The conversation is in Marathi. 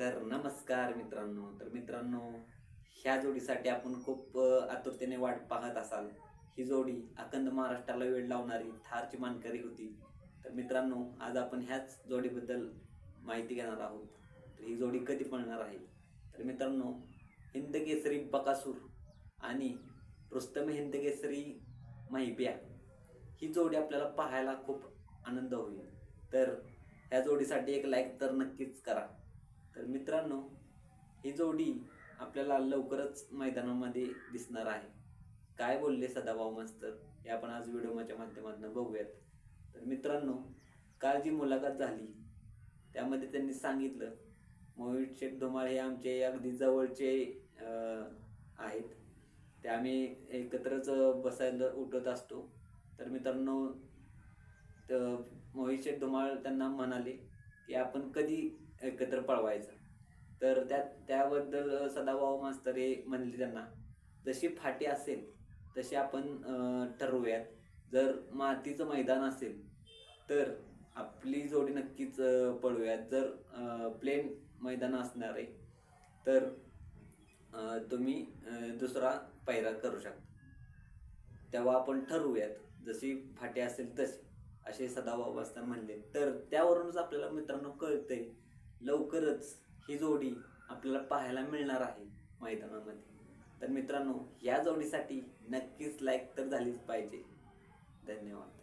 तर नमस्कार मित्रांनो. तर मित्रांनो ह्या जोडीसाठी आपण खूप आतुरतेने वाट पाहत असाल. ही जोडी अखंड महाराष्ट्राला वेळ लावणारी थारची मानकरी होती. तर मित्रांनो आज आपण ह्याच जोडीबद्दल माहिती घेणार आहोत. तर ही जोडी कधी पळणार आहे? तर मित्रांनो हिंद केसरी बकासूर आणि रुस्तम हिंद केसरी महिब्या ही जोडी आपल्याला पाहायला खूप आनंद होईल. तर ह्या जोडीसाठी एक लाईक तर नक्कीच करा. तर मित्रांनो ही जोडी आपल्याला लवकरच मैदानामध्ये दिसणार आहे. काय बोलले सदाभाऊ मास्तर? हे आपण आज व्हिडिओच्या माध्यमातून बघूयात. तर मित्रांनो काल जी मुलाखत झाली त्यामध्ये त्यांनी सांगितलं मोहित शेख धुमाळ हे आमचे अगदी जवळचे आहेत. ते आम्ही एकत्रच बसायला उठत असतो. तर मित्रांनो तर मोहित शेख धुमाळ त्यांना म्हणाले की आपण कधी एकत्र पळवायचं. तर त्या त्याबद्दल सदाभाऊ मास्तर हे म्हणले त्यांना जशी फाटी असेल तशी आपण ठरवूयात. जर मातीचं मैदान असेल तर आपली जोडी नक्कीच पळूयात. जर प्लेन मैदान असणार आहे तर तुम्ही दुसरा पैरा करू शकता. तेव्हा आपण ठरवूयात. जशी फाटी असेल तशी. असे सदाभाऊ मास्तर म्हणले. तर त्यावरूनच आपल्याला मित्रांनो कळतंय लवकरच ही जोडी आपल्याला पाहायला मिळणार आहे मैदानामध्ये. तर मित्रांनो या जोडीसाठी नक्कीच लाईक तर झालीच पाहिजे. धन्यवाद.